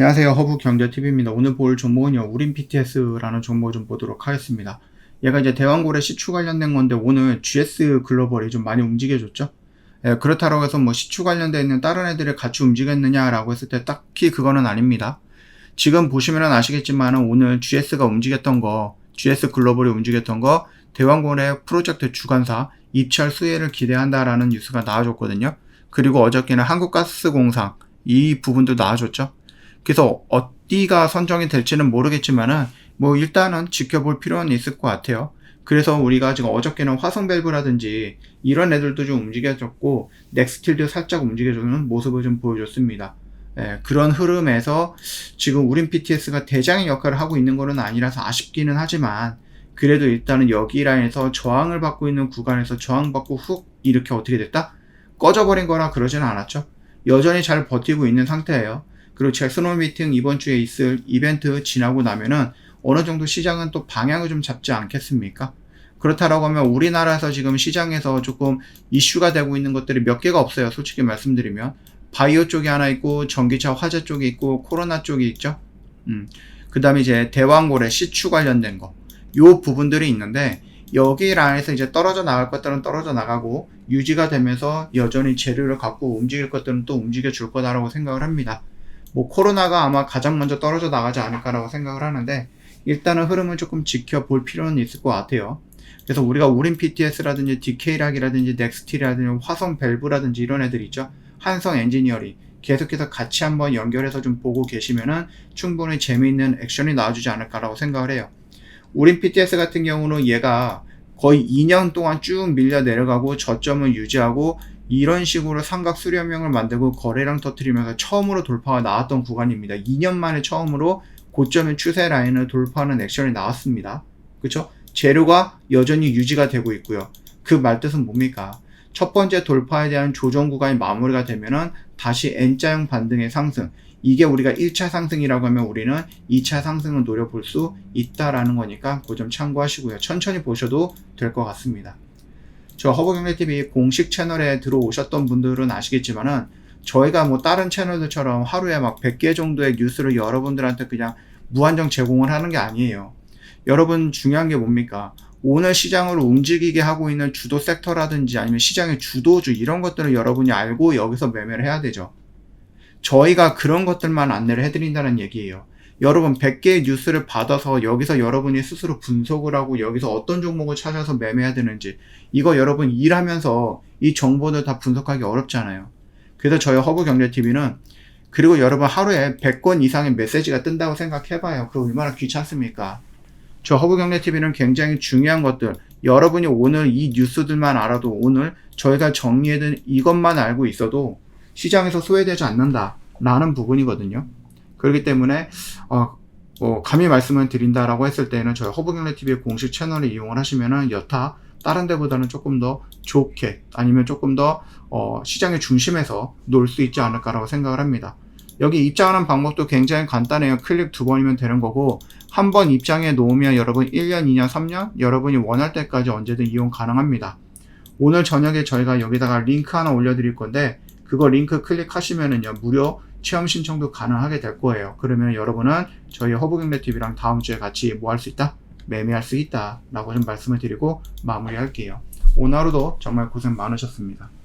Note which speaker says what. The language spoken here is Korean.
Speaker 1: 안녕하세요. 허브경제TV입니다. 오늘 볼 종목은요, 우린 PTS라는 종목 좀 보도록 하겠습니다. 얘가 이제 대왕고래 시추 관련된 건데, 오늘 GS 글로벌이 좀 많이 움직여줬죠? 예, 그렇다고 해서 뭐 시추 관련돼 있는 다른 애들이 같이 움직였느냐라고 했을 때 딱히 그거는 아닙니다. 지금 보시면 아시겠지만 오늘 GS가 움직였던 거, GS 글로벌이 움직였던 거, 대왕고래 프로젝트 주관사 입찰 수혜를 기대한다라는 뉴스가 나와줬거든요. 그리고 어저께는 한국가스공사 이 부분도 나와줬죠. 그래서 어디가 선정이 될지는 모르겠지만은 뭐 일단은 지켜볼 필요는 있을 것 같아요. 그래서 우리가 지금 어저께는 화성밸브라든지 이런 애들도 좀 움직여졌고 넥스틸도 살짝 움직여주는 모습을 좀 보여줬습니다. 예, 그런 흐름에서 지금 우린 PTS가 대장의 역할을 하고 있는 거는 아니라서 아쉽기는 하지만 그래도 일단은 여기 라인에서 저항을 받고 있는 구간에서 저항받고 훅 이렇게 어떻게 됐다? 꺼져버린 거라 그러지는 않았죠. 여전히 잘 버티고 있는 상태예요. 그리고 잭슨홀 미팅 이번 주에 있을 이벤트 지나고 나면은 어느 정도 시장은 또 방향을 좀 잡지 않겠습니까? 그렇다라고 하면 우리나라에서 지금 시장에서 조금 이슈가 되고 있는 것들이 몇 개가 없어요. 솔직히 말씀드리면. 바이오 쪽이 하나 있고, 전기차 화재 쪽이 있고, 코로나 쪽이 있죠. 음. 그 다음에 이제 대왕고래 시추 관련된 거. 요 부분들이 있는데, 여기 라인에서 이제 떨어져 나갈 것들은 떨어져 나가고, 유지가 되면서 여전히 재료를 갖고 움직일 것들은 또 움직여 줄 거다라고 생각을 합니다. 뭐 코로나가 아마 가장 먼저 떨어져 나가지 않을까라고 생각을 하는데 일단은 흐름을 조금 지켜볼 필요는 있을 것 같아요. 그래서 우리가 우린 PTS라든지 DK락이라든지 넥스티라든지 화성 밸브라든지 이런 애들 있죠. 한성 엔지니어링 계속해서 같이 한번 연결해서 좀 보고 계시면은 충분히 재미있는 액션이 나와주지 않을까라고 생각을 해요. 우린 PTS 같은 경우는 얘가 거의 2년 동안 쭉 밀려 내려가고 저점을 유지하고 이런 식으로 삼각 수렴형을 만들고 거래량 터트리면서 처음으로 돌파가 나왔던 구간입니다. 2년 만에 처음으로 고점의 추세 라인을 돌파하는 액션이 나왔습니다. 그쵸? 재료가 여전히 유지가 되고 있고요. 그 말뜻은 뭡니까? 첫 번째 돌파에 대한 조정 구간이 마무리가 되면은 다시 N자형 반등의 상승. 이게 우리가 1차 상승이라고 하면 우리는 2차 상승을 노려볼 수 있다라는 거니까 그 점 참고하시고요. 천천히 보셔도 될 것 같습니다. 저 허브경제TV 공식 채널에 들어오셨던 분들은 아시겠지만은 저희가 뭐 다른 채널들처럼 하루에 막 100개 정도의 뉴스를 여러분들한테 그냥 무한정 제공을 하는 게 아니에요. 여러분 중요한 게 뭡니까? 오늘 시장을 움직이게 하고 있는 주도 섹터라든지 아니면 시장의 주도주 이런 것들을 여러분이 알고 여기서 매매를 해야 되죠. 저희가 그런 것들만 안내를 해드린다는 얘기예요. 여러분 100개의 뉴스를 받아서 여기서 여러분이 스스로 분석을 하고 여기서 어떤 종목을 찾아서 매매해야 되는지 이거 여러분 일하면서 이 정보들 다 분석하기 어렵잖아요. 그래서 저희 허브경제TV는 그리고 여러분 하루에 100건 이상의 메시지가 뜬다고 생각해봐요. 그거 얼마나 귀찮습니까? 저 허브경제TV는 굉장히 중요한 것들 여러분이 오늘 이 뉴스들만 알아도 오늘 저희가 정리해둔 이것만 알고 있어도 시장에서 소외되지 않는다 라는 부분이거든요. 그렇기 때문에 어, 어, 감히 말씀을 드린다라고 했을 때는 저희 허브경례 TV의 공식 채널을 이용을 하시면은 여타 다른 데보다는 조금 더 좋게 아니면 조금 더 어, 시장의 중심에서 놀 수 있지 않을까라고 생각을 합니다. 여기 입장하는 방법도 굉장히 간단해요. 클릭 두 번이면 되는 거고 한 번 입장해 놓으면 여러분 1년, 2년, 3년 여러분이 원할 때까지 언제든 이용 가능합니다. 오늘 저녁에 저희가 여기다가 링크 하나 올려드릴 건데 그거 링크 클릭하시면은요 무료 체험 신청도 가능하게 될 거예요. 그러면 여러분은 저희 허브경례 TV랑 다음 주에 같이 뭐 할 수 있다? 매매할 수 있다. 라고 좀 말씀을 드리고 마무리할게요. 오늘 하루도 정말 고생 많으셨습니다.